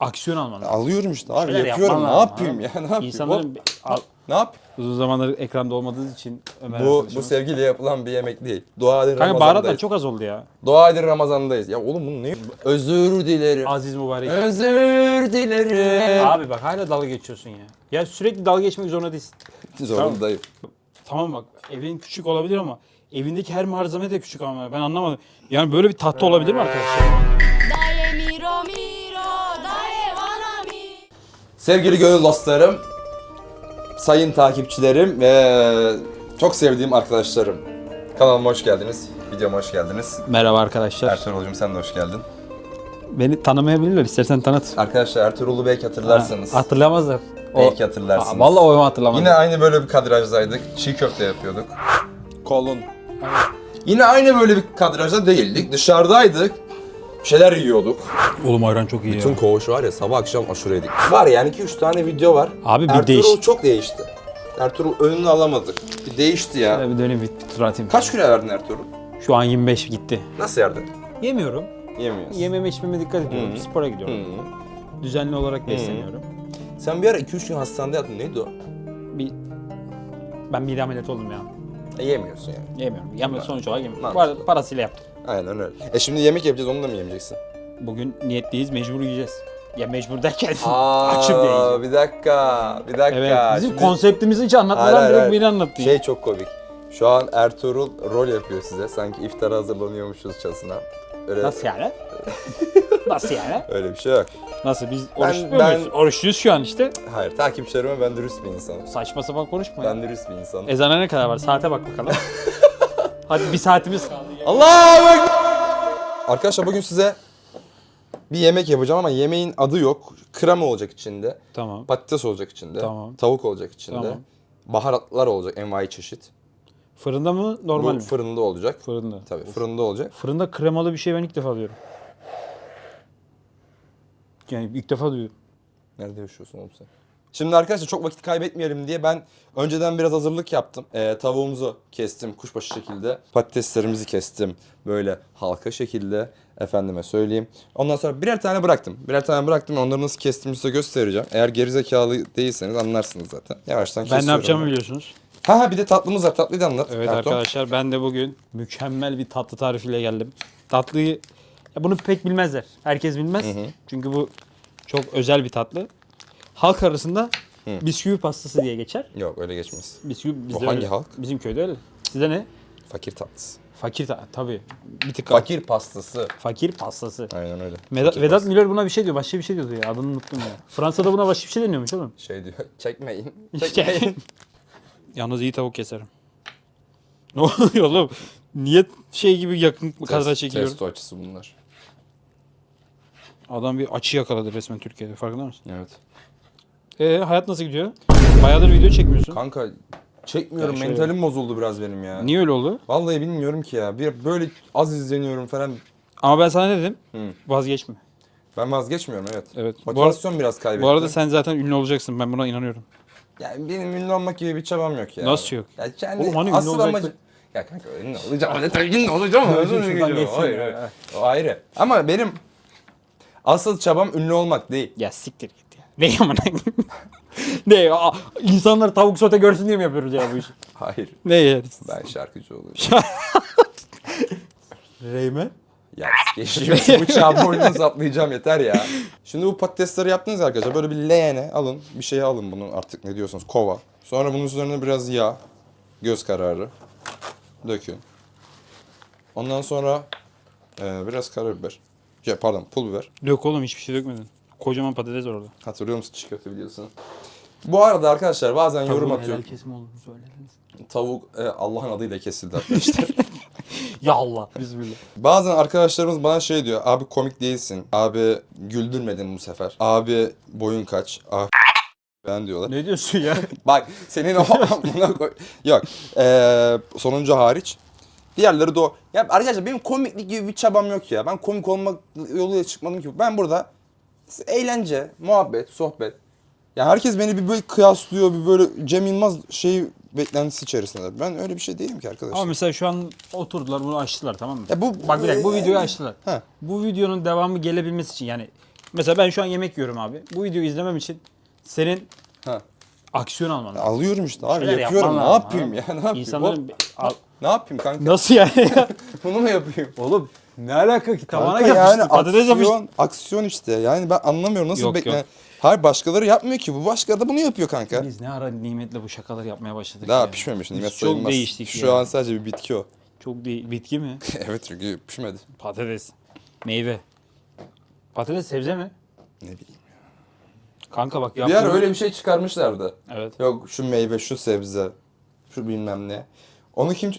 Aksiyon alman lazım. Alıyorum işte abi Şeyler yapıyorum. yapman Ne lazım yapayım ya? Ne yapayım? İnsanların Hop, Al- ne yap? uzun zamandır ekranda olmadığı için Ömer Bu, bu arkadaşımız- sevgiyle yapılan bir yemek değil. Dua edin Kanka baharatlar Ramazan'dayız. çok az oldu ya. Dua edin Ramazan'dayız. Ya oğlum bunu ne? Özür dilerim. Aziz mübarek. Özür dilerim. Abi bak hala dalga geçiyorsun ya. Ya sürekli dalga geçmek zorunda değilsin. Zorundayım. Tamam bak evin küçük olabilir ama evindeki her malzeme de küçük ama ben anlamadım. Yani böyle bir tatlı olabilir mi arkadaşlar? Sevgili gönül dostlarım, sayın takipçilerim ve çok sevdiğim arkadaşlarım. Kanalıma hoş geldiniz. Videoma hoş geldiniz. Merhaba arkadaşlar. Ertuğrul'cum sen de hoş geldin. Beni tanımayabilirler istersen tanıt. Arkadaşlar Ertuğrul'u belki hatırlarsınız. Ha, hatırlamazlar. O, Belki hatırlarsınız. Aa, vallahi o hatırlamadım. Yine aynı böyle bir kadrajdaydık. Çiğ köfte yapıyorduk. Kolun. Yine aynı böyle bir kadrajda değildik. Dışarıdaydık. Bir şeyler yiyorduk. Oğlum ayran çok iyi Bütün ya. koğuş var ya sabah akşam aşure yedik. Var yani 2-3 tane video var. Abi bir Ertuğrul değiş- çok değişti. Ertuğrul önünü alamadık. Bir değişti ya. Şöyle bir döneyim bir tur atayım. Kaç kilo verdin Ertuğrul? Şu an 25 gitti. Nasıl yerdin? Yemiyorum. Yemiyorsun. Yememe içmeme dikkat ediyorum. Hı. Spora gidiyorum. Hı. Düzenli olarak besleniyorum. Sen bir ara 2-3 gün hastanede yattın. Neydi o? Bir ben mide ameliyatı oldum ya. E, yemiyorsun yani. Yemiyorum. Yemiyorum sonuç olarak yemiyorum. Bu arada parasıyla yaptım. Aynen öyle. E şimdi yemek yapacağız onu da mı yemeyeceksin? Bugün niyetliyiz, mecbur yiyeceğiz. Ya mecbur derken açım diye yiyeceğim. Bir dakika, bir dakika. Evet, bizim Şimdi- konseptimizi hiç anlatmadan hayır, direkt hayır. beni anlattı. Şey çok komik. Şu an Ertuğrul rol yapıyor size. Sanki iftara hazırlanıyormuşuz çasına. Öyle, Nasıl yani? Nasıl yani? öyle bir şey yok. Nasıl biz Ben- oruç tutmuyor ben- muyuz? Oruçluyuz şu an işte. Hayır, takipçilerime ben dürüst bir insanım. Saçma sapan konuşma ya. Ben dürüst bir insanım. Ezana ne kadar var? Saate bak bakalım. Hadi bir saatimiz kaldı. Allahu Ekber! Arkadaşlar bugün size bir yemek yapacağım ama yemeğin adı yok. Krema olacak içinde. Tamam. Patates olacak içinde. Tamam. Tavuk olacak içinde. Tamam. Baharatlar olacak envai çeşit. Fırında mı? Normal Bu mi? fırında olacak. Fırında. Tabii fırında olacak. Fırında kremalı bir şey ben ilk defa duyuyorum. Yani ilk defa duyuyorum. Nerede yaşıyorsun oğlum sen? Şimdi arkadaşlar çok vakit kaybetmeyelim diye ben önceden biraz hazırlık yaptım. Ee, tavuğumuzu kestim kuşbaşı şekilde. Patateslerimizi kestim böyle halka şekilde. Efendime söyleyeyim. Ondan sonra birer tane bıraktım. Birer tane bıraktım. Onları nasıl kestiğimi size göstereceğim. Eğer gerizekalı değilseniz anlarsınız zaten. Yavaştan Ben kesiyorum. ne yapacağımı biliyorsunuz. Ha ha bir de tatlımız var. Tatlıyı da anlat. Evet Ertuğ. arkadaşlar ben de bugün mükemmel bir tatlı tarifiyle geldim. Tatlıyı ya bunu pek bilmezler. Herkes bilmez. Çünkü bu çok özel bir tatlı. Halk arasında bisküvi pastası diye geçer. Yok öyle geçmez. Bisküvi bizde Bu hangi öyle. halk? Bizim köyde öyle. Sizde ne? Fakir tatlısı. Fakir ta- tabii. Bir tık Fakir pastası. fakir pastası. Aynen öyle. Vedat, Fakir Vedat pastası. Müller buna bir şey diyor. Başka bir şey diyordu ya. Adını unuttum ya. Fransa'da buna başka bir şey deniyormuş oğlum. Şey diyor. Çekmeyin. İşte. Yalnız iyi tavuk keserim. Ne oluyor oğlum? Niye şey gibi yakın kadra Test- çekiyorum? Testo açısı bunlar. Adam bir açı yakaladı resmen Türkiye'de. Farkında mısın? Evet. Ee hayat nasıl gidiyor? Bayağıdır video çekmiyorsun. Kanka çekmiyorum. Ya şöyle- Mentalim bozuldu biraz benim ya. Niye öyle oldu? Vallahi bilmiyorum ki ya. Bir böyle az izleniyorum falan. Ama ben sana ne dedim? Hı. Vazgeçme. Ben vazgeçmiyorum evet. Evet. Bu, ar- Motivasyon biraz kaybettim. bu arada sen zaten ünlü olacaksın. Ben buna inanıyorum. Yani benim ünlü olmak gibi bir çabam yok ya. Nasıl yok? Ya kendi Oğlum hani ünlü asıl olacaktın? amacım... Ya kanka ünlü olacağım. Ne tabii ünlü olacağım. Şuradan Özür dilerim. geçsin Hayır, ya. hayır. O ayrı. Ama benim asıl çabam ünlü olmak değil. Ya siktir git. Ne amına? ne? Aa, insanlar tavuk sote görsün diye mi yapıyoruz ya bu işi? Hayır. Ne yani? Ben şarkıcı oluyorum. Reymen? Ya geçeyim bıçağı boynunuza atlayacağım yeter ya. Şimdi bu patatesleri yaptınız ya arkadaşlar. Böyle bir leğene alın. Bir şeye alın bunu artık ne diyorsunuz kova. Sonra bunun üzerine biraz yağ. Göz kararı. Dökün. Ondan sonra e, biraz karabiber. Şey, pardon pul biber. Dök oğlum hiçbir şey dökmedin. Kocaman patates var orada. Hatırlıyor musun çiğ köfte biliyorsun. Bu arada arkadaşlar bazen yorum Tavuğun atıyorum. helal kesim olduğunu söylediniz. Tavuk e, Allah'ın adıyla kesildi arkadaşlar. Ya Allah. Bismillah. Bazen arkadaşlarımız bana şey diyor. Abi komik değilsin. Abi güldürmedin bu sefer. Abi boyun kaç. Abi ben diyorlar. Ne diyorsun ya? Bak senin o buna koy. Yok. Ee, sonuncu hariç. Diğerleri de o. Ya arkadaşlar benim komiklik gibi bir çabam yok ya. Ben komik olmak yoluyla çıkmadım ki. Ben burada eğlence, muhabbet, sohbet. Ya herkes beni bir böyle kıyaslıyor, bir böyle Cem Yılmaz şeyi beklentisi içerisinde. Ben öyle bir şey değilim ki arkadaşlar. Ama mesela şu an oturdular bunu açtılar tamam mı? Ya bu Bak bir dakika bu videoyu açtılar. He. Bu videonun devamı gelebilmesi için yani Mesela ben şu an yemek yiyorum abi. Bu videoyu izlemem için senin Ha. aksiyon alman lazım. Alıyorum işte abi Şeyler yapıyorum. yapman Ne lazım, yapayım ya? Ne yapayım? İnsanların... Hop, Al- Ne yapayım kanka? Nasıl yani? Bunu mu yapayım? Oğlum ne alaka ki? Tavana Kanka yapıştı. yani patates yapıştı. aksiyon, aksiyon işte. Yani ben anlamıyorum nasıl Yok, bekle. yok. Hayır başkaları yapmıyor ki. Bu başka da bunu yapıyor kanka. Biz ne ara nimetle bu şakaları yapmaya başladık Daha ya. pişmemiş. Biz Nimet çok sayılmaz. değiştik Şu ya. an sadece bir bitki o. Çok değil. Bitki mi? evet çünkü pişmedi. Patates. Meyve. Patates sebze mi? Ne bileyim. Kanka bak Bir ara öyle bir şey çıkarmışlardı. Evet. Yok şu meyve, şu sebze, şu bilmem ne. Onu kim...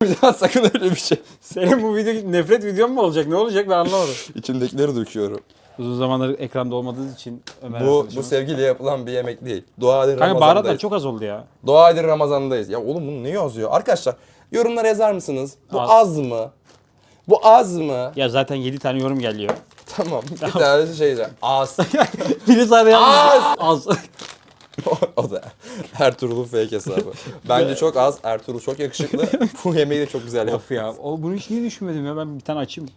bir daha sakın öyle bir şey. Senin bu video nefret videon mu olacak? Ne olacak ben anlamadım. İçindekileri döküyorum. Uzun zamandır ekranda olmadığınız için Ömer Bu, bu arkadaşımız- sevgiyle yapılan bir yemek değil. Dua edin Kanka baharatlar Ramazan'dayız. çok az oldu ya. Dua edin Ramazan'dayız. Ya oğlum bunu ne yazıyor? Arkadaşlar yorumlara yazar mısınız? Bu Az. az, mı? Bu az mı? Ya zaten 7 tane yorum geliyor. Tamam. Bir tanesi şey az. Biri sadece az. Az. o da Ertuğrul'un fake hesabı. Bence çok az. Ertuğrul çok yakışıklı. Bu yemeği de çok güzel of ya. O, bunu hiç niye düşünmedim ya. Ben bir tane açayım.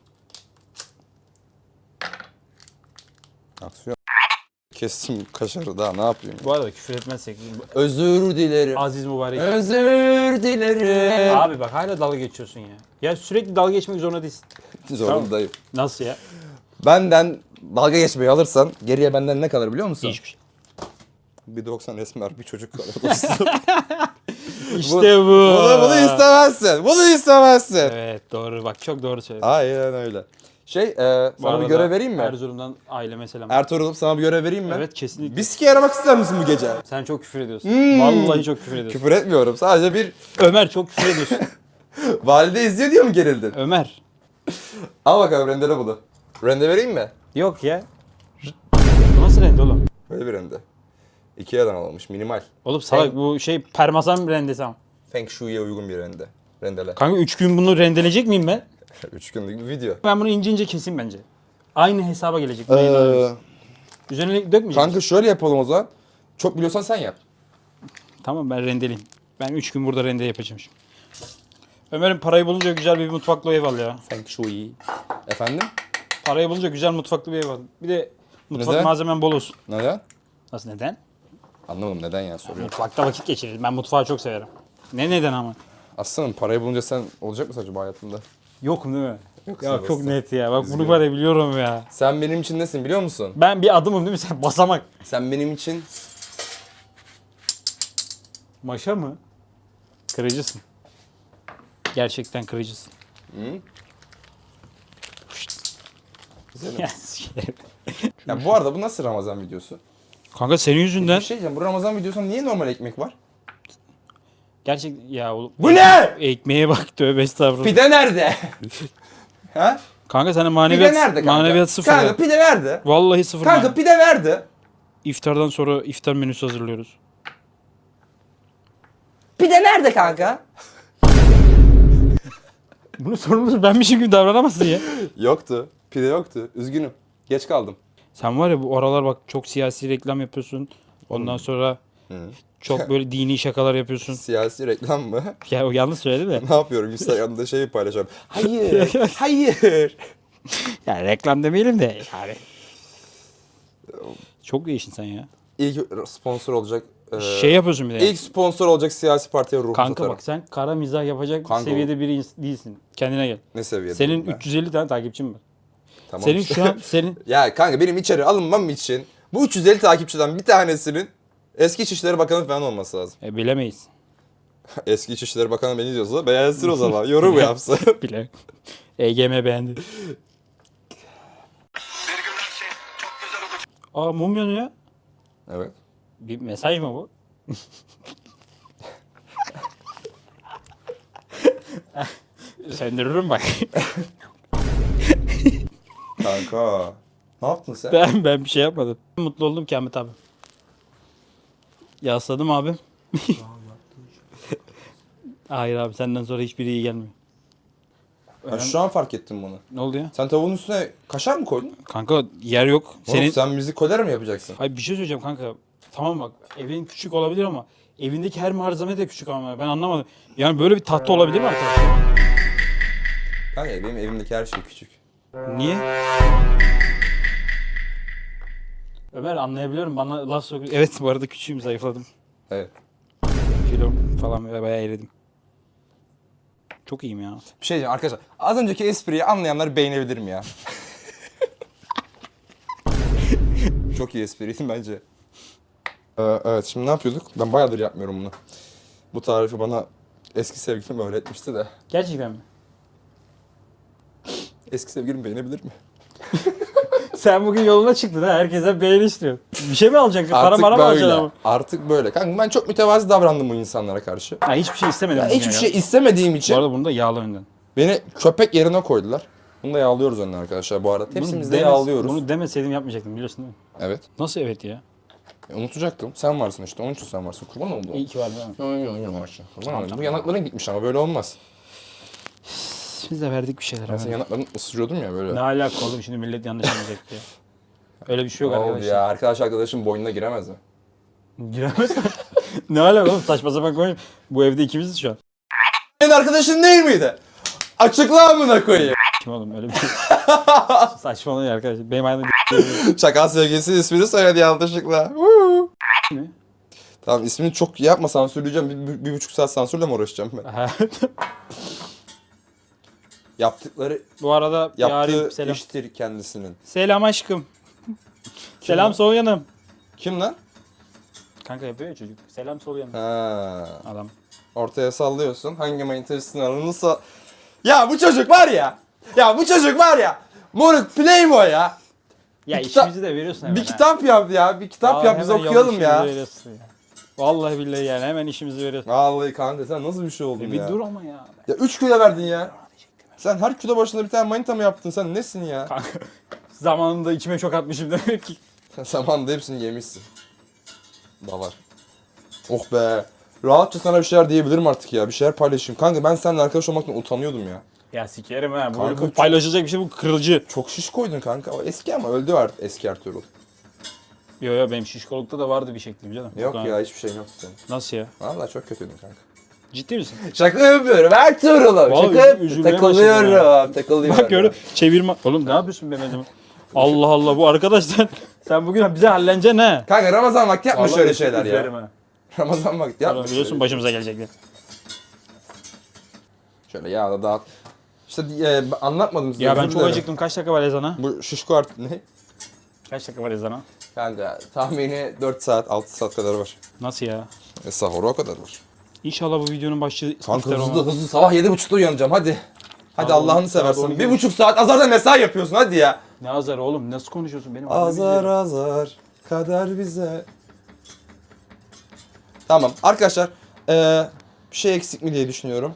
Aksiyon. Kestim kaşarı daha ne yapayım? Bu arada küfür etmezsek. Özür dilerim. Aziz mübarek. Özür dilerim. Abi bak hala dalga geçiyorsun ya. Ya sürekli dalga geçmek zorunda değilsin. Zorundayım. Nasıl ya? Benden dalga geçmeyi alırsan geriye benden ne kalır biliyor musun? Hiçbir şey. Bir 90 esmer bir çocuk kalır. dostum. İşte bu. bunu, bunu istemezsin. Bunu istemezsin. Evet doğru bak çok doğru söyledin. Aynen öyle. Şey, e, sana bir arada görev vereyim mi? Erzurum'dan aileme selam. Ertuğrul sana bir görev vereyim mi? evet kesinlikle. Biski aramak ister misin bu gece? Sen çok küfür ediyorsun. Hmm. Vallahi çok küfür ediyorsun. Küfür etmiyorum. Sadece bir Ömer çok küfür ediyorsun. valide izliyor diye mi gerildin? Ömer. Al bakalım rendele bunu. Rende vereyim mi? Yok ya. Nasıl rende oğlum? Böyle bir rende. Ikea'dan alınmış minimal. Oğlum salak bu şey parmesan rendesi ama. Feng Shui'ye uygun bir rende. Rendele. Kanka 3 gün bunu rendeleyecek miyim ben? 3 günlük bir video. Ben bunu ince ince keseyim bence. Aynı hesaba gelecek. Buna inanıyorum. Üzerine dökmeyecek. kanka şöyle yapalım o zaman. Çok biliyorsan sen yap. Tamam ben rendeleyeyim. Ben 3 gün burada rende yapacağım şimdi. Ömer'in parayı bulunca güzel bir mutfaklı ev al ya. Feng Shui. Efendim? Parayı bulunca güzel mutfaklı bir ev al. Bir de mutfak Neden? malzemen bol olsun. Neden? Nasıl neden? Anlamadım neden ya soruyorum. Mutfakta vakit geçiririz. Ben mutfağı çok severim. Ne neden ama? Aslanım parayı bulunca sen olacak mısın acaba hayatında? Yokum değil mi? Yoksun Ya çok dostum. net ya. Bak bunu Üzgünüm. var ya biliyorum ya. Sen benim için nesin biliyor musun? Ben bir adımım değil mi sen? Basamak. Sen benim için Maşa mı? Kırıcısın. Gerçekten kırıcısın. Hı? Ya. Ya bu arada bu nasıl Ramazan videosu? Kanka senin yüzünden. Bir şey diyeceğim. Bu Ramazan videosunda niye normal ekmek var? Gerçek ya oğlum. Bu ne? Ekmeğe bak tövbe estağfurullah. Pide nerede? ha? Kanka senin Pide maneviyat, nerede kanka? maneviyat sıfır. Kanka ya. pide nerede? Vallahi sıfır. Kanka man- pide nerede? İftardan sonra iftar menüsü hazırlıyoruz. Pide nerede kanka? Bunu sorumlusu benmişim gibi davranamazsın ya. Yoktu. Pide yoktu. Üzgünüm. Geç kaldım. Sen var ya bu aralar bak çok siyasi reklam yapıyorsun. Ondan sonra çok böyle dini şakalar yapıyorsun. Siyasi reklam mı? Ya o yanlış söyledi de. ne yapıyorum? Instagram'da şey paylaşıyorum. Hayır. hayır. Ya reklam demeyelim de yani. Çok değiştin sen ya. İlk sponsor olacak. e, Şey yapıyorsun bir de. ilk sponsor olacak siyasi partiye ruh Kanka bak sen kara mizah yapacak Kanka seviyede biri ins- değilsin. Kendine gel. Ne seviyede? Senin ben? 350 tane takipçin var. Tamam Senin şu an senin Ya kanka benim içeri alınmam için bu 350 takipçiden bir tanesinin eski İçişleri Bakanı falan olması lazım. e, bilemeyiz. Eski İçişleri Bakanı beni diyorsa beğensin o zaman. Yorum yapsın. Bile. EGM beğendi. Aa mum yanıyor. evet. Bir mesaj mı bu? Söndürürüm bak. Kanka. ne yaptın sen? ben ben bir şey yapmadım. Mutlu oldum ki Ahmet abi. Yasladım abi. Hayır abi senden sonra hiçbiri iyi gelmiyor. Ben şu an fark ettim bunu. Ne oldu ya? Sen tavuğun üstüne kaşar mı koydun? Kanka yer yok. Senin sen müzik koler mi yapacaksın? Hayır bir şey söyleyeceğim kanka. Tamam bak evin küçük olabilir ama evindeki her malzeme de küçük ama ben anlamadım. Yani böyle bir tatlı olabilir mi arkadaşlar? Kanka benim evimdeki her şey küçük. Niye? Ömer anlayabiliyorum bana laf sokuyor. Evet bu arada küçüğüm zayıfladım. Evet. Kilom falan böyle bayağı eridim. Çok iyiyim ya. Bir şey diyeceğim arkadaşlar. Az önceki espriyi anlayanlar beğenebilir mi ya? Çok iyi espriydi bence. Ee, evet şimdi ne yapıyorduk? Ben bayağıdır yapmıyorum bunu. Bu tarifi bana eski sevgilim öğretmişti de. Gerçekten mi? Eski sevgilim beğenebilir mi? Sen bugün yoluna çıktın ha. Herkese beğeni istiyor. Bir şey mi alacaksın? Para mara mı alacaksın böyle. ama? Artık böyle. Kanka ben çok mütevazi davrandım bu insanlara karşı. Ha, hiçbir şey istemedim. Ya bugün hiçbir ya. şey istemediğim Bu için arada bunu da yağla önden. beni köpek yerine koydular. Bunu da yağlıyoruz önüne arkadaşlar bu arada. Hepsimiz de yağlıyoruz. Bunu demeseydim yapmayacaktım biliyorsun değil mi? Evet. Nasıl evet ya? E, unutacaktım. Sen varsın işte. Onun için sen varsın. Kurban oldu. İyi ki var değil mi? Kurban oldu. Bu yanakların gitmiş ama böyle olmaz. Biz de verdik bir şeyler. Ben senin yanaklarını ısırıyordum ya böyle. Ne alaka oğlum şimdi millet yanlış anlayacak diye. Öyle bir şey yok Oldu arkadaşlar. ya. Arkadaş arkadaşın boynuna giremez mi? Giremez mi? ne alaka oğlum saçma sapan koyayım. Bu evde ikimiziz şu an. Senin arkadaşın değil miydi? Açıkla amına koyayım. Kim oğlum öyle bir şey. Saçmalıyor arkadaşlar. Benim aynı Çakal sevgilisi ismini söyledi yanlışlıkla. Woo. Tamam ismini çok yapma sansürleyeceğim. Bir, bir, bir buçuk saat sansürle mi uğraşacağım ben? Yaptıkları, Bu arada yaptığı yarim selam. iştir kendisinin. Selam aşkım. selam lan? sol yanım. Kim lan? Kanka yapıyor ya çocuk. Selam sol yanım. Ha. Adam. Ortaya sallıyorsun. Hangi manitasını alınırsa... Ya bu çocuk var ya. Ya bu çocuk var ya. Moruk playboy ya. Ya Bir işimizi de veriyorsun hemen. Bir ha. kitap yap ya. Bir kitap Aa, yap biz hemen yol okuyalım işimizi ya. veriyorsun ya. Vallahi billahi yani hemen işimizi veriyorsun. Vallahi kanka sen nasıl bir şey oldun E bir ya? dur ama ya. Ya 3 kilo verdin ya. Sen her kilo başında bir tane manita mı yaptın? Sen nesin ya? Kanka zamanında içime çok atmışım demek ki. Zamanında hepsini yemişsin. Da var. Oh be. Rahatça sana bir şeyler diyebilirim artık ya. Bir şeyler paylaşayım. Kanka ben seninle arkadaş olmaktan utanıyordum ya. Ya sikerim ha. Bu, Kanka bu çok- paylaşılacak bir şey bu kırılcı. Çok şiş koydun kanka. O eski ama öldü artık eski Ertuğrul. Yo yo benim şişkolukta da vardı bir şeklim canım. Yok kadar. ya hiçbir şeyin yoktu senin. Nasıl ya? Vallahi çok kötüydün kanka. Ciddi misin? Şaka yapıyorum Ertuğrul'um. Vallahi Şaka yapıyorum. üzülmeye Takılıyorum. başladım Takılıyorum. Bak gördün çevirme. Oğlum ne yapıyorsun Mehmet'im? Allah Allah bu arkadaş sen, sen bugün bize halleneceksin ha. Kanka Ramazan vakti yapma Vallahi şöyle şeyler ya. ha. Ramazan vakti yapma. Oğlum biliyorsun başımıza gelecekler. Şöyle yağla dağıt. İşte e, anlatmadım size. Ya ben özür çok dilerim. acıktım. Kaç dakika var ezana? Bu şişko art ne? Kaç dakika var ezana? Kanka tahmini 4 saat 6 saat kadar var. Nasıl ya? E sahura o kadar var. İnşallah bu videonun başlığı Kanka iftar hızlı olmaz. hızlı sabah 7.30'da uyanacağım hadi. Hadi Allah'ını on seversen. Bir buçuk saat azarda mesai yapıyorsun hadi ya. Ne azar oğlum? Nasıl konuşuyorsun benim? Azar azar kader bize. Tamam arkadaşlar eee, bir şey eksik mi diye düşünüyorum.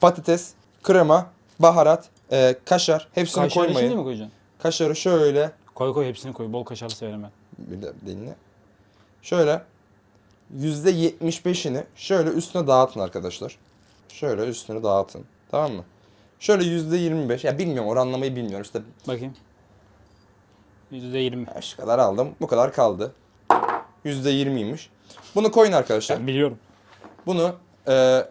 Patates, krema, baharat, eee, kaşar hepsini Kaşarı koymayın. mi koyacaksın? Kaşarı şöyle Koy koy hepsini koy. Bol kaşarlı severim ben. bir de dinle. Şöyle %75'ini şöyle üstüne dağıtın arkadaşlar. Şöyle üstüne dağıtın. Tamam mı? Şöyle %25 ya bilmiyorum oranlamayı bilmiyorum işte Bakayım. %20. şu kadar aldım bu kadar kaldı. %20'ymiş. Bunu koyun arkadaşlar. Ben biliyorum. Bunu eee,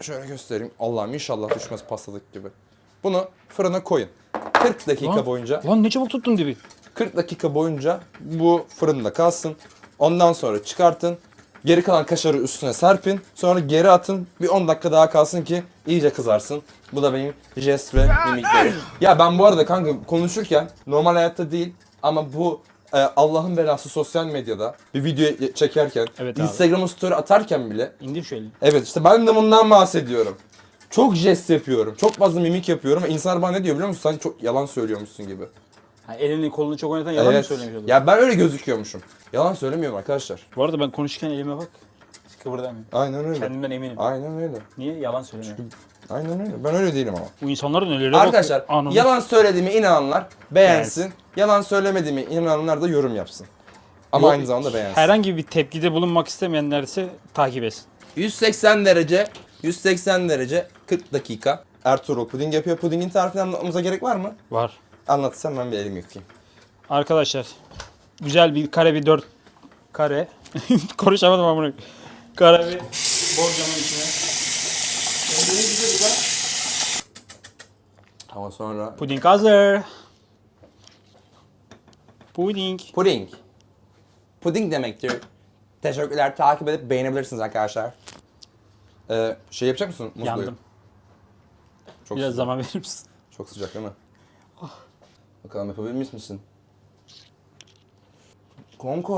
şöyle göstereyim. Allah'ım inşallah düşmez pastalık gibi. Bunu fırına koyun. 40 dakika Lan. boyunca Lan ne çabuk tuttun dibi. 40 dakika boyunca bu fırında kalsın. Ondan sonra çıkartın. Geri kalan kaşarı üstüne serpin. Sonra geri atın. Bir 10 dakika daha kalsın ki iyice kızarsın. Bu da benim jest ve mimiklerim. ya ben bu arada kanka konuşurken normal hayatta değil ama bu e, Allah'ın belası sosyal medyada bir video çekerken, Evet. Instagram'a story atarken bile İndir elini. Evet işte ben de bundan bahsediyorum. Çok jest yapıyorum. Çok fazla mimik yapıyorum. İnsanlar bana ne diyor biliyor musun? Sen çok yalan söylüyormuşsun gibi. Ha, elini kolunu çok oynatan yalan mı evet. söylemiş oldun? Ya ben öyle gözüküyormuşum. Yalan söylemiyorum arkadaşlar. Bu arada ben konuşurken elime bak. Hiç kıvırdamıyorum. Aynen öyle. Kendimden eminim. Aynen öyle. Niye? Yalan söylemiyor. Aynen öyle. Ben öyle değilim ama. Bu insanların ölüleri Arkadaşlar. Ananı- yalan söylediğime inananlar beğensin. Yalan söylemediğime inananlar da yorum yapsın. Ama Yok, aynı zamanda beğensin. Herhangi bir tepkide bulunmak istemeyenler ise takip etsin. 180 derece, 180 derece 40 dakika. Ertuğrul puding yapıyor. Pudingin tarifini anlatmamıza gerek var mı? Var. Anlatsam ben bir elimi yıkayayım. Arkadaşlar güzel bir kare bir dört kare. Konuşamadım ama bunu. Kare bir borcamın içine. Ama sonra Puding hazır. Puding. puding. puding demektir. Teşekkürler. Takip edip beğenebilirsiniz arkadaşlar. Ee, şey yapacak mısın? Musluğu? Yandım. Çok Biraz sıcak. zaman verir misin? Çok sıcak değil mi? Bakalım yapabilmiş misin? Kanka.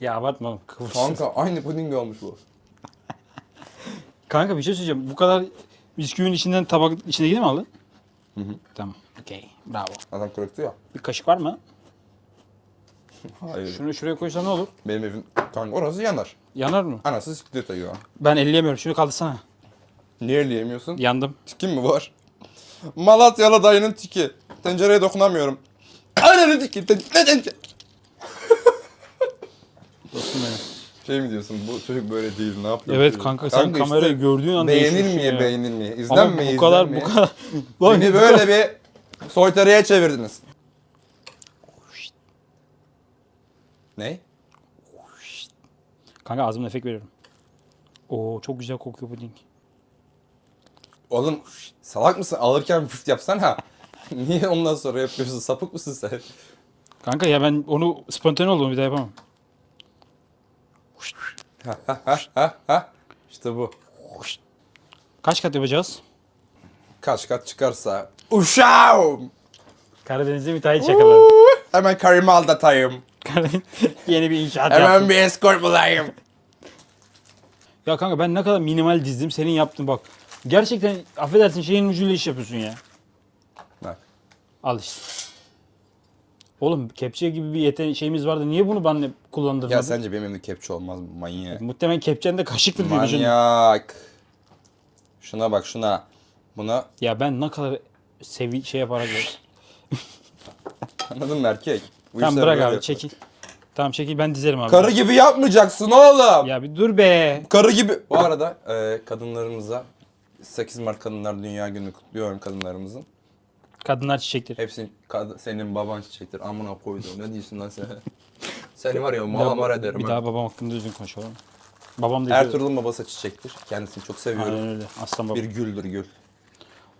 Ya abartma. Kıvırsın. Kanka. Kanka aynı puding olmuş bu. bir şey söyleyeceğim. Bu kadar bisküvinin içinden tabak içine mi aldın? Hı hı. Tamam. Okey. Bravo. Adam korktu ya. Bir kaşık var mı? Hayır. Şunu şuraya koysan ne olur? Benim evim kanka orası yanar. Yanar mı? Anası siktir ya. Ben elleyemiyorum. Şunu kaldırsana. Niye elleyemiyorsun? Yandım. Tikin mi var? Malatyalı dayının tiki. Tencereye dokunamıyorum. Ananı tiki. Ne tencere? Dostum benim. Şey mi diyorsun bu çocuk böyle değil ne yapıyor? Evet kanka sen kamerayı gördüğün anda Beğenilmeye ya. beğenilmeye. Ama İzlenmeye bu kadar izlenmeye. bu kadar. Lan Beni böyle bir soytarıya çevirdiniz. Ne? Kanka ağzımda efekt veriyorum. Oo çok güzel kokuyor puding. Oğlum salak mısın? Alırken püf yapsana. Niye ondan sonra yapıyorsun? Sapık mısın sen? Kanka ya ben onu spontane olduğunu bir daha yapamam. İşte bu. Kaç kat yapacağız? Kaç kat çıkarsa. Uşağım. Karadeniz'de bir tane çakalar. Hemen karımı aldatayım. Yeni bir inşaat Hemen yaptım. bir escort bulayım. Ya kanka ben ne kadar minimal dizdim senin yaptın bak. Gerçekten affedersin şeyin ucuyla iş yapıyorsun ya. Bak. Al işte. Oğlum kepçe gibi bir yeten şeyimiz vardı. Niye bunu benle kullandırmadın? Ya sence benim elimde kepçe olmaz mı? Manyak. Muhtemelen kepçen de kaşıktır diye düşündüm. Manyak. Şuna bak şuna. Buna Ya ben ne kadar sevi şey yaparak anladın mı erkek? Bu Tamam işler bırak böyle abi yapılır. çekil. Tamam çekil ben dizerim abi. Karı gibi yapmayacaksın oğlum. Ya bir dur be. Karı gibi. Bu arada e, kadınlarımıza 8 Mart Kadınlar Dünya Günü kutluyorum kadınlarımızın. Kadınlar çiçektir. Hepsi kad- senin baban çiçektir. Amına koydum. Ne diyorsun lan sen? Seni var ya malamar ederim. Bir ha. daha babam hakkında düzgün konuşalım. Babam da diyor. Ertuğrul'un babası çiçektir. Kendisini çok seviyorum. Aynen öyle. Aslan baba. Bir güldür gül.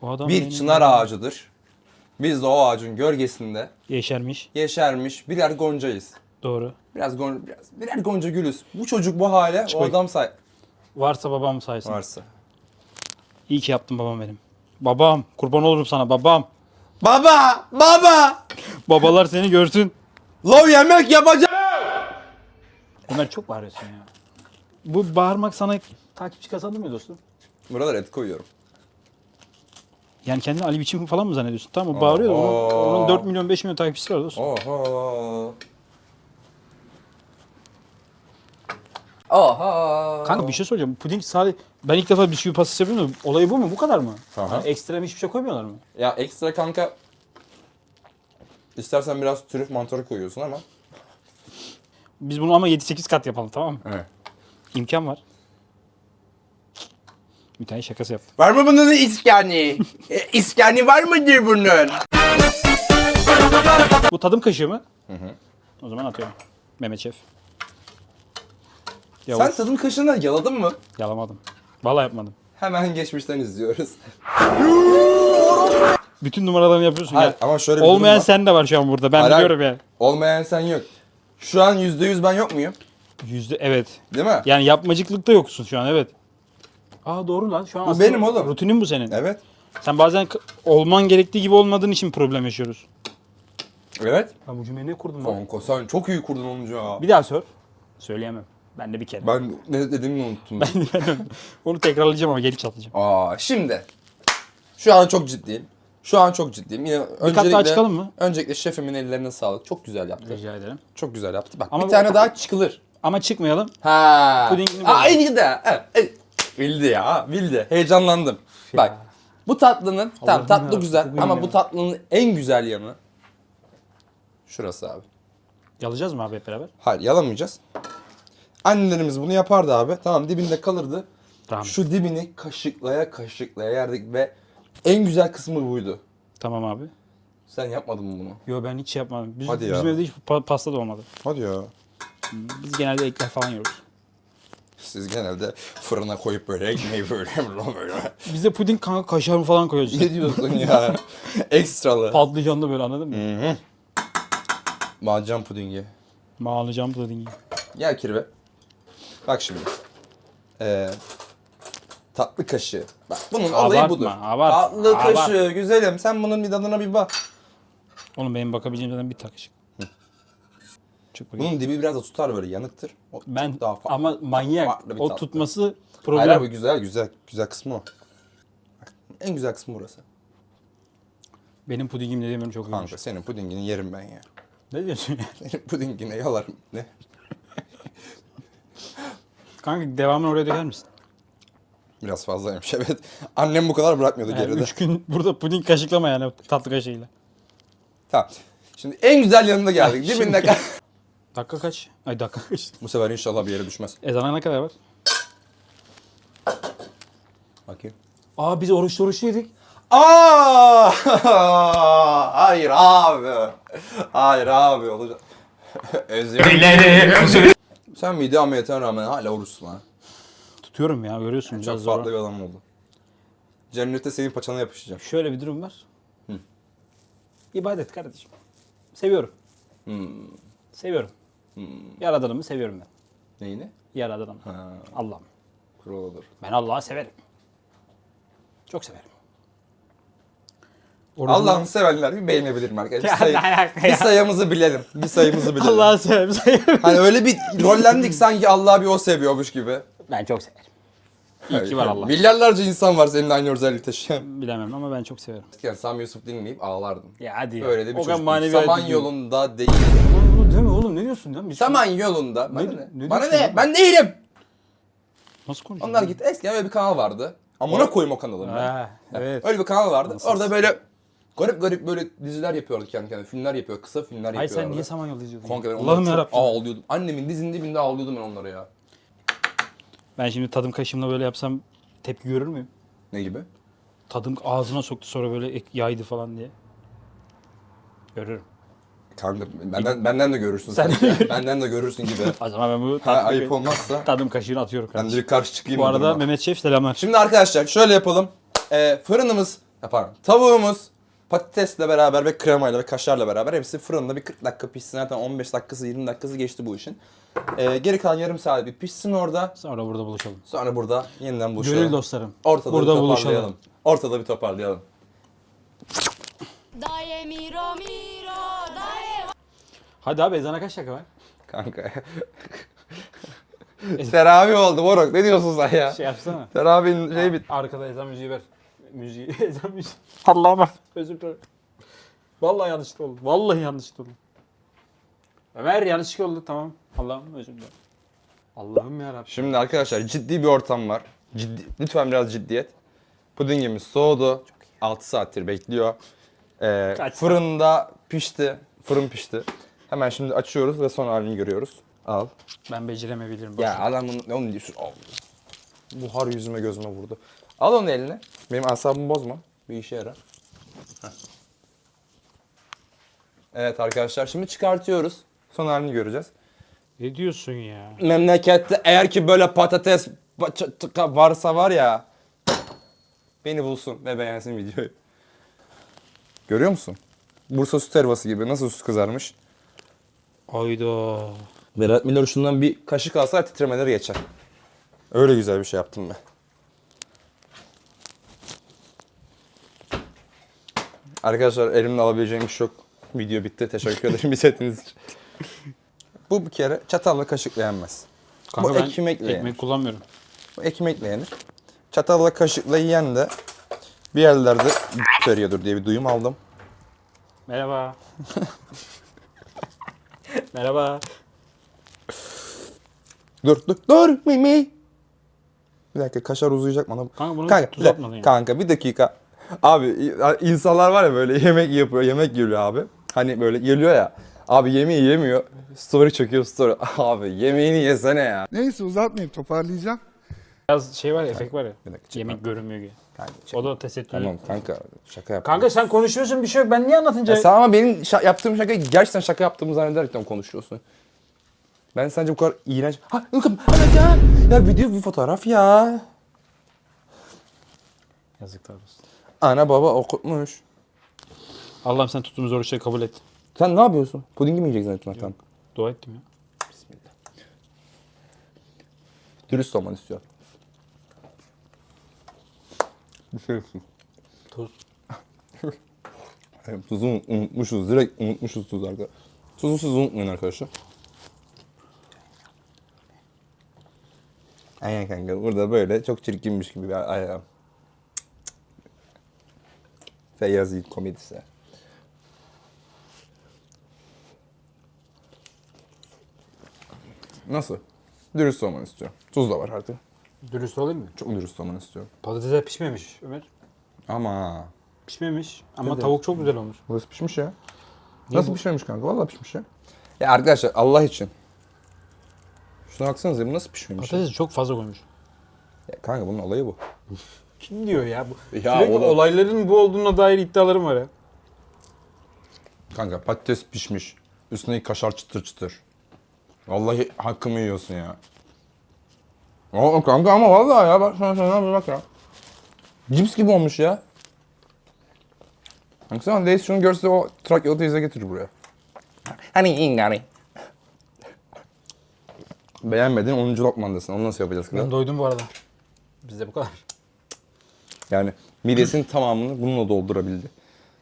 o adam Bir benim- çınar ağacıdır. Biz de o ağacın gölgesinde Yeşermiş. yeşermiş birer goncayız. Doğru. Biraz gon biraz birer gonca gülüz. Bu çocuk bu hale o Çıkmayın. adam say Varsa babam sayesinde. varsa. İyi ki yaptın babam benim. Babam. Kurban olurum sana babam. Baba! Baba! Babalar seni görsün. Love yemek yapacağım. Ömer çok bağırıyorsun ya. Bu bağırmak sana takipçi kazandı mı dostum? Buralar et koyuyorum. Yani kendini Ali biçim falan mı zannediyorsun? Tamam o bağırıyor da onun, Oho. onun 4 milyon 5 milyon takipçisi var dostum. Oho. Oha. Kanka bir şey soracağım. Puding sadece ben ilk defa bisküvi pastası yapıyorum da olayı bu mu? Bu kadar mı? Aha. Yani ekstrem hiçbir şey koymuyorlar mı? Ya ekstra kanka istersen biraz trüf mantarı koyuyorsun ama. Biz bunu ama 7-8 kat yapalım tamam mı? Evet. İmkan var. Bir tane şakası yaptım. Var mı bunun iskani? e, iskani var mıdır bunun? Bu tadım kaşığı mı? Hı hı. O zaman atıyorum. Mehmet Şef. Yavuz. Sen tadım kaşığını yaladın mı? Yalamadım. Vallahi yapmadım. Hemen geçmişten izliyoruz. Bütün numaralarını yapıyorsun Hayır ya. ama şöyle bir durum Olmayan var. sen de var şu an burada. Ben Hayır, biliyorum ya. Olmayan sen yok. Şu an yüzde yüz ben yok muyum? Yüzde evet. Değil mi? Yani yapmacıklıkta yoksun şu an evet. Aa doğru lan. Şu an Bu aslında benim oğlum. Rutinin bu senin. Evet. Sen bazen k- olman gerektiği gibi olmadığın için problem yaşıyoruz. Evet. Ben bu cümleyi ne kurdum lan? Kanka sen çok iyi kurdun onca. Bir daha sor. Söyleyemem. Ben de bir kere. Ben ne dediğimi unuttum. Onu tekrarlayacağım ama geri çalacağım. Aa şimdi. Şu an çok ciddiyim. Şu an çok ciddiyim. Yine öncelikle, daha çıkalım mı? Öncelikle şefimin ellerine sağlık. Çok güzel yaptı. Rica ederim. Çok güzel yaptı. Bak Ama bir bu- tane daha çıkılır. Ama çıkmayalım. Ha. Pudingini Aa böyle. iyi de. Evet, evet. Bildi ya. Bildi. Heyecanlandım. Bak. Bu tatlının tamam Allah'ım tatlı yarabbim, güzel ama ya. bu tatlının en güzel yanı şurası abi. Yalayacağız mı abi hep beraber? Hayır yalamayacağız. Annelerimiz bunu yapardı abi. Tamam dibinde kalırdı. Tamam. Şu dibini kaşıklaya kaşıklaya yerdik ve en güzel kısmı buydu. Tamam abi. Sen yapmadın mı bunu? Yo ben hiç yapmadım. Biz, Hadi ya. Bizim evde hiç pa- pasta da olmadı. Hadi ya. Biz genelde ekler falan yiyoruz. Siz genelde fırına koyup böyle ekmeği böyle böyle. Biz de puding kanka kaşar falan koyuyoruz. ne diyorsun ya? Ekstralı. Patlıcanlı böyle anladın mı? Hı hı. Mercan pudingi. Bağlayacağım pudingi. Gel kirve. Bak şimdi. Ee, tatlı kaşığı. Bak bunun olayı Abartma, budur. abart, tatlı abart. kaşığı güzelim. Sen bunun bir tadına bir bak. Oğlum benim bakabileceğim zaten bir takışık. Çık bakayım. Bunun dibi biraz da tutar böyle yanıktır. O Ben daha farklı. ama manyak. O tatlı. tutması problem. Hayır abi güzel güzel. Güzel kısmı o. En güzel kısmı burası. Benim pudingim demiyorum çok iyiymiş. Kanka senin pudingini yerim ben ya. Ne diyorsun ya? Senin pudingine yalarım. Ne? Kanka devamını oraya döker misin? Biraz fazlaymış evet. Annem bu kadar bırakmıyordu Yani geride. üç gün burada puding kaşıklama yani tatlı kaşığıyla. Tamam. Şimdi en güzel yanına geldik. Dibinde kal. Dakika kaç? Ay dakika kaç? Bu sefer inşallah bir yere düşmez. Ezana ne kadar var? Bakayım. Aa biz oruç oruç yedik. Aa! Hayır abi. Hayır abi olacak. Özür Sen mide ameliyatına rağmen hala oruçsun ha. Tutuyorum ya görüyorsun Çok biraz zor. farklı bir adam oldu. Cennette senin paçana yapışacağım. Şöyle bir durum var. İbadet kardeşim. Seviyorum. Hmm. Seviyorum. Yaradanımı seviyorum ben. Neyini? Yaradanımı. Ha, Allah'ım. kural olur. Ben Allah'ı severim. Çok severim. Allah'ını sevenler bir beğenebilir mi arkadaşlar? Bir, sayı- bir sayımızı bilelim. Bir sayımızı bilelim. Allah'ı severim. Hani öyle bir rollendik sanki Allah bir o seviyormuş gibi. ben çok severim. İyi ki var Allah. Milyarlarca insan var seninle aynı özellik taşıyan. Bilemem ama ben çok severim. Yani Sami Yusuf dinleyip ağlardım. Ya hadi ya. Öyle de bir o çocuk. maneviyat Saman yolunda değil. Oğlum deme oğlum ne diyorsun ya? Biz- Saman yolunda. Bana Ne- ne? ne Bana ne? Ben değilim. Nasıl konuşuyorsun? Onlar git. Eskiden öyle bir kanal vardı. Amına koyayım o kanalı. Ha, evet. Öyle bir kanal vardı. Orada böyle garip garip böyle diziler yapıyordu kendi kendine. Filmler yapıyor. Kısa filmler Ay yapıyorlar. sen niye Samanyolu izliyordun? Kanka ben Allah'ım onlara çok yarabbim. ağlıyordum. Annemin dizinin dibinde ağlıyordum ben onlara ya. Ben şimdi tadım kaşığımla böyle yapsam tepki görür müyüm? Ne gibi? Tadım ağzına soktu sonra böyle ek- yaydı falan diye. Görürüm. Kanka benden, benden de görürsün Sen sen. benden de görürsün gibi. O zaman ben bu Ha, tadım, ayıp olmazsa tadım kaşığını atıyorum ben de kardeşim. bir karşı çıkayım. Bu arada duruma. Mehmet Şef selamlar. Şimdi arkadaşlar şöyle yapalım. Ee, fırınımız, ya pardon, tavuğumuz patatesle beraber ve kremayla ve kaşarla beraber hepsi fırında bir 40 dakika pişsin. Zaten 15 dakikası 20 dakikası geçti bu işin. Ee, geri kalan yarım saat bir pişsin orada. Sonra burada buluşalım. Sonra burada yeniden buluşalım. Gönül dostlarım. Ortada burada bir buluşalım. toparlayalım. Ortada bir toparlayalım. Daye miro miro daye Hadi abi ezana kaç dakika var? Kanka. Teravih oldu moruk. Ne diyorsun sen ya? Şey yapsana. Teravih'in şey bit. Arkada ezan müziği ver. Müziği, ezan müziği. Allah'ım. Özür dilerim. Vallahi yanlışlıkla oldu. Vallahi yanlışlıkla oldu. Ömer yanlışlıkla oldu tamam. Allah'ım özür dilerim. Allah'ım yarabbim. Şimdi arkadaşlar ciddi bir ortam var. Ciddi, lütfen biraz ciddiyet. Pudingimiz soğudu. 6 saattir bekliyor. Ee, Kaç saat? fırında pişti. Fırın pişti. Hemen şimdi açıyoruz ve son halini görüyoruz. Al. Ben beceremeyebilirim. Ya adamın ne onu diyorsun? Al. Buhar yüzüme gözüme vurdu. Al onu eline. Benim asabımı bozma. Bir işe yarar. Heh. Evet arkadaşlar şimdi çıkartıyoruz. Son halini göreceğiz. Ne diyorsun ya? memlekette eğer ki böyle patates varsa var ya beni bulsun ve beğensin videoyu. Görüyor musun? Bursa süt helvası gibi nasıl süt kızarmış. Ayda. Berat Miller şundan bir kaşık alsa titremeleri geçer. Öyle güzel bir şey yaptım ben. Arkadaşlar elimle alabileceğim iş yok. Video bitti. Teşekkür ederim izlediğiniz için. Bu bir kere çatalla kaşıkla yenmez. Kanka Bu ben ekmekle yenir. ekmek kullanmıyorum. Bu ekmekle yenir. Çatalla kaşıkla yiyen de bir yerlerde veriyordur diye bir duyum aldım. Merhaba. Merhaba. Dur dur dur Mimi. Bir dakika kaşar uzayacak bana. Kanka bunu kanka, bir- ya. kanka bir dakika. Abi insanlar var ya böyle yemek yapıyor, yemek geliyor abi. Hani böyle geliyor ya. Abi yemeği yemiyor. Story çekiyor story. Abi yemeğini yesene ya. Neyse uzatmayayım toparlayacağım. Biraz şey var ya, efekt var ya. Bir dakika, Yemek görünmüyor gibi. Kanka, O da tesettür. Tamam kanka şaka yap. Kanka sen konuşuyorsun bir şey yok. Ben niye anlatınca? Ya sen ama benim şa- yaptığım şaka gerçekten şaka yaptığımı zannederekten konuşuyorsun. Ben sence bu kadar iğrenç... Ha bakın ya. Ya video bir fotoğraf ya. Yazıklar olsun. Ana baba okutmuş. Allah'ım sen tuttuğumuz oruçları kabul et. Sen ne yapıyorsun? Pudingi mi yiyeceksin? Tamam. Dua ettim ya. Bismillah. Dürüst olmanı istiyor. Bir şey yapsın. Tuz. Tuzu unutmuşuz. Direkt unutmuşuz tuzu arkadaşlar. Tuzu siz unutmayın arkadaşlar. Aynen kanka. Burada böyle çok çirkinmiş gibi bir ayağım. Feyyaz Yiğit komedisi. Nasıl? Dürüst olmanı istiyorum. Tuz da var artık. Dürüst olayım mı? Çok dürüst olmanı istiyorum. Patatesler pişmemiş Ömer. Ama Pişmemiş ama Hadi. tavuk çok güzel olmuş. burası pişmiş ya. Nasıl bu- pişmemiş kanka? Vallahi pişmiş ya. Ya arkadaşlar Allah için. Şuna baksanıza bu nasıl pişmemiş? ya? Patatesi çok fazla koymuş. Ya kanka bunun olayı bu. Kim diyor ya bu? Ya Sürekli oğlum. olayların bu olduğuna dair iddialarım var ya. Kanka patates pişmiş. Üstündeki kaşar çıtır çıtır. Vallahi hakkımı yiyorsun ya. O kanka ama vallahi ya bak sana sana bir bak ya. Cips gibi olmuş ya. Sen Lays şunu görse o Trakyalı teyze getirir buraya. Hani ingani. Beğenmedin 10. lokmandasın. Onu nasıl yapacağız kral? Ben doydum bu arada. Bizde bu kadar. Yani midesinin tamamını bununla doldurabildi.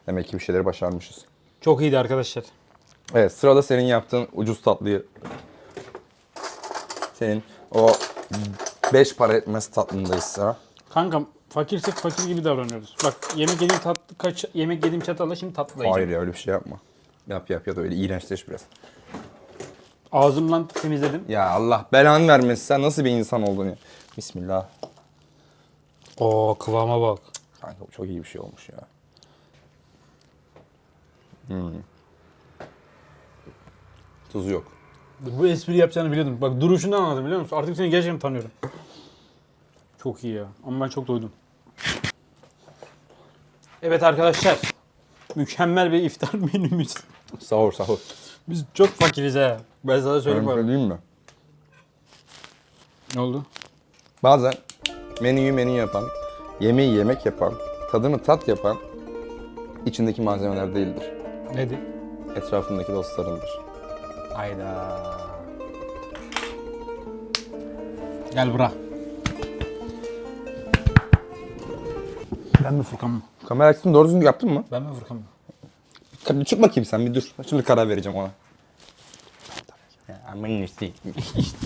Demek ki bir şeyleri başarmışız. Çok iyiydi arkadaşlar. Evet sırada senin yaptığın ucuz tatlıyı. Senin o 5 para etmez tatlındayız sıra. Kankam fakirsek fakir gibi davranıyoruz. Bak yemek yediğim tatlı kaç yemek yediğim çatalla şimdi tatlı Hayır ya öyle bir şey yapma. Yap yap ya da öyle iğrençleş biraz. Ağzımdan temizledim. Ya Allah belanı vermesin sen nasıl bir insan oldun ya. Bismillah. Oo kıvama bak. Kanka bu çok iyi bir şey olmuş ya. Hmm. Tuzu yok. Bu espri yapacağını biliyordum. Bak duruşundan anladım biliyor musun? Artık seni gerçekten tanıyorum. Çok iyi ya. Ama ben çok doydum. Evet arkadaşlar. Mükemmel bir iftar menümüz. Sahur sahur. Biz çok fakiriz ha. Ben sana Öyle söyleyeyim mi? Ne oldu? Bazen menüyü menü yapan, yemeği yemek yapan, tadını tat yapan içindeki malzemeler değildir. Nedir? Etrafındaki dostlarındır. Hayda. Gel bura. Ben mi Furkan mı? Kamera açısını doğru düzgün yaptın mı? Ben mi Furkan mı? Bir çık bakayım sen bir dur. Şimdi karar vereceğim ona. Aman işte.